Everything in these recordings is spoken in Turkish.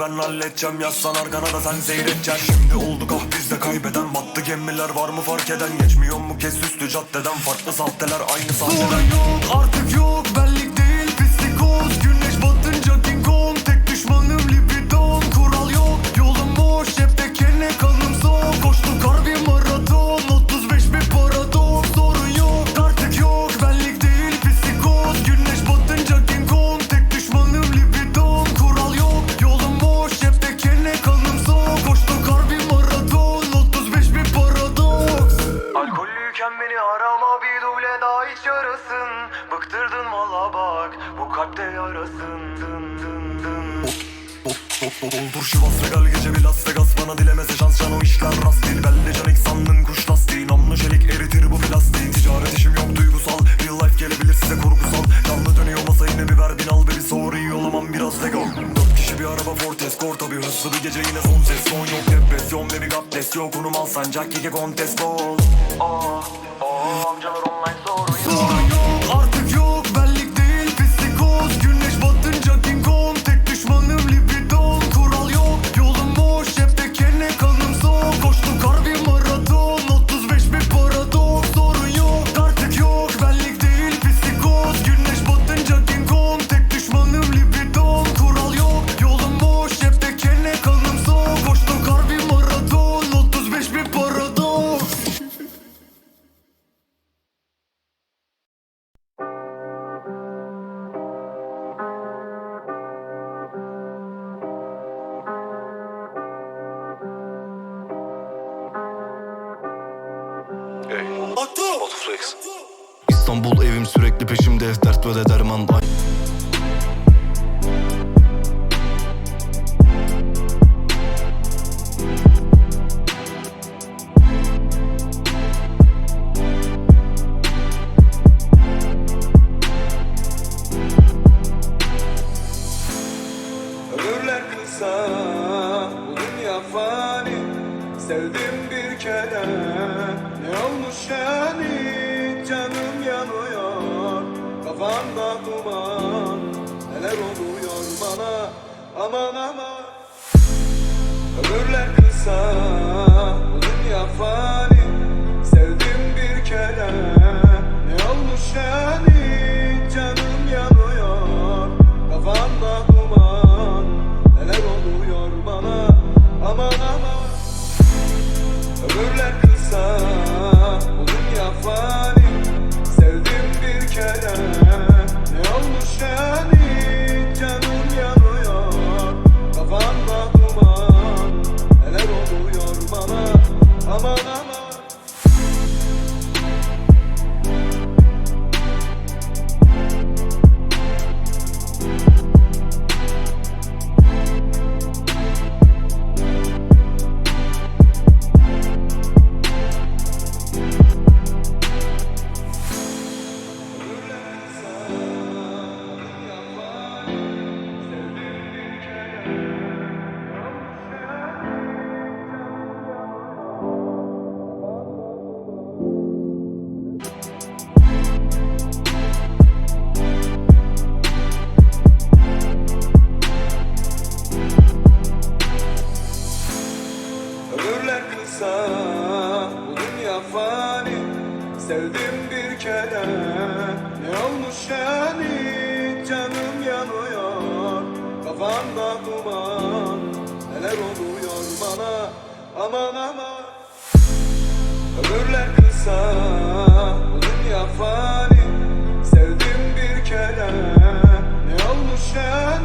Ben halledeceğim yazsan arkana da sen seyredeceksin. Şimdi olduk ah bizde kaybeden Battı. Gemiler var mı fark eden? Geçmiyor mu? Kes üstü caddeden Farklı sahteler aynı sahteler. Yok artık yok. Benlik değil psikoz Güneş batınca King Kong. Tek düşmanım libidon Kural yok yolum boş. Cepte kene kanım soğuk Koştuk harbi maraton Doldur şu vasfı gel gece bir Las Vegas. Bana dilemese şans can o işler rast değil. Belde can ilk sandın kuş lastiği. Namlu çelik eritir bu plastiği Ticaret işim yok duygusal. Real life gelebilir size kurgusal Canlı dönüyor masa yine bir ver bin al Baby sorry olamam biraz lego Dört kişi bir araba Ford Escort. Tabi hızlı bir gece yine son ses. Son yok depresyon baby God bless Yok konum al sancak Kike kontes bol Ah ah amcalar İstanbul evim sürekli peşimde Dert ve de derman. Ay- Ömürler kısa, bu dünya fani. Sevdim bir kere, ne yani Canım yanıyor, kafamda duman Neler oluyor bana, aman aman. Ömürler kısa, bu dünya fani. Sevdim bir kere, ne olmuş yani kafamda duman Neler oluyor bana, aman aman. Ömürler kısa, bu dünya fani Sevdim bir kere, ne olmuş yani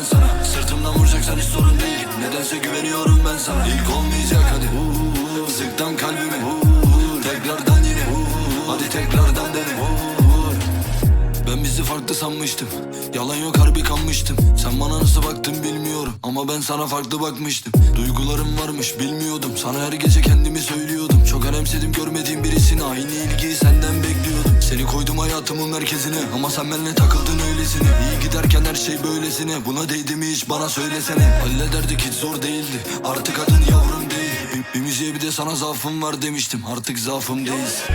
ben sana? Sırtımdan vuracaksan hiç sorun değil. Nedense güveniyorum ben sana. İlk olmayacak hadi. Sıktan kalbimi Tekrardan yine. Hadi tekrardan dene. Ben bizi farklı sanmıştım. Yalan yok harbi kanmıştım. Sen bana nasıl baktın bilmiyorum. Ama ben sana farklı bakmıştım. Duygularım varmış bilmiyordum. Sana her gece kendimi söylüyordum. Çok önemsedim görmediğim birisini. Aynı ilgiyi senden bekliyordum Seni koydum hayatımın merkezine. Ama sen benimle takıldın öylesine. İyi giderken her şey böylesine. Buna değdi mi hiç bana söylesene. Hallederdik hiç zor değildi. Artık adın yavrum değil. Bir, bir müziğe bir de sana zaafım var demiştim. Artık zaafım değilsin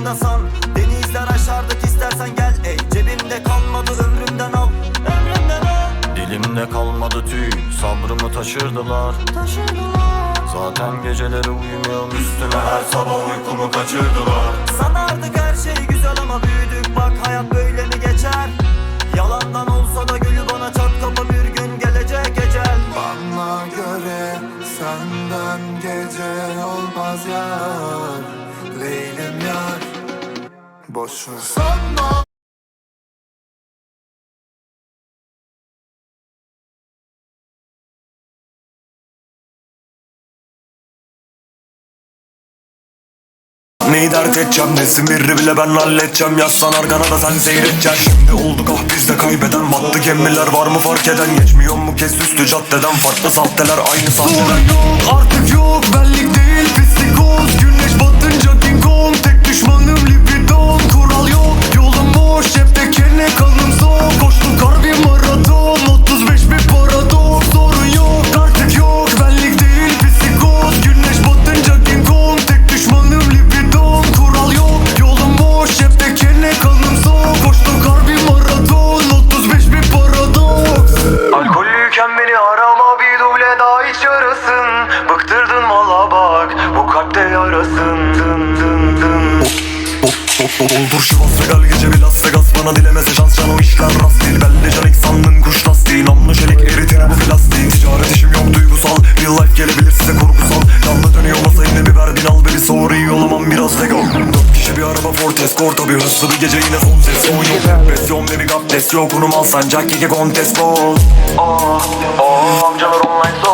ama yakında san Denizler aşardık istersen gel. Ey cebimde kalmadı ömrümden al. Ömrümden al. Dilimde kalmadı tüy Sabrımı taşırdılar. Zaten geceleri uyumuyorum üstüne her sabah uykumu kaçırdılar. Sanardık her şey güzel ama büyüdük. Bak hayat böyle Boşver sanma Neyi dert edeceğim nesin biri bile ben halledeceğim. Yazsan arkana da sen seyredeceksin. Şimdi olduk ah bizde kaybeden Battı. Gemiler var mı fark eden? Geçmiyor mu kes üstü caddeden? Farklı sahteler aynı sahteler yok artık yok benlik değil psikoz Güneş batınca bir araba Fortes Corta bir hırslı bir gece yine son ses Son yok depresyon ve bir abdest yok. Unum al sancak iki kontes bol Oh oh amcalar online sorun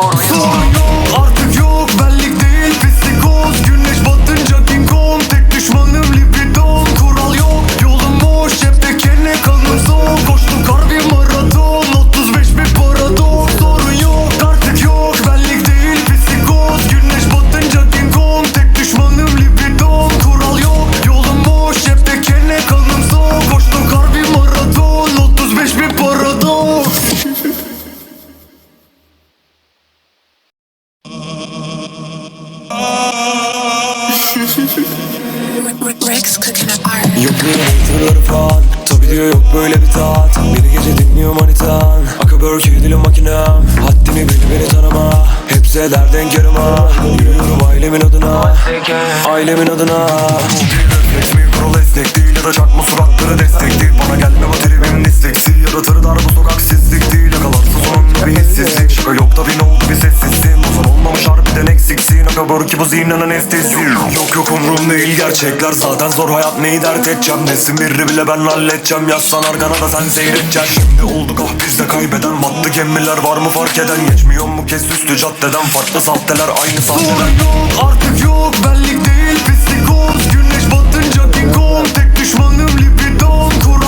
Eder denk yarıma Yürüyorum ailemin adına. Ailemin adına Refleks mikro esnek değil ya da çakma suratları destek değil Bana gelme bu tribim desteksi Yaratır dar bu sokak sessizlik değil. Yakalarsın sonunda bir hissizlik. Şaka yok da bir ne oldu bir sessizsin Ozan olmamış harbiden eksiksin Akabör ki bu zihnin anestezi Yok yok umrum değil gerçekler. Zaten zor hayat neyi dert edeceğim? Nesin biri bile ben halledeceğim. Yazsan arkana da sen seyredeceksin. Şimdi olduk ah bizde kaybeden. Battı gemiler var mı fark eden? Geçmiyor mu kes üstü caddeden? Farklı sahteler aynı sahteler. Yok artık yok. Benlik değil Tek düşmanım libidon Kur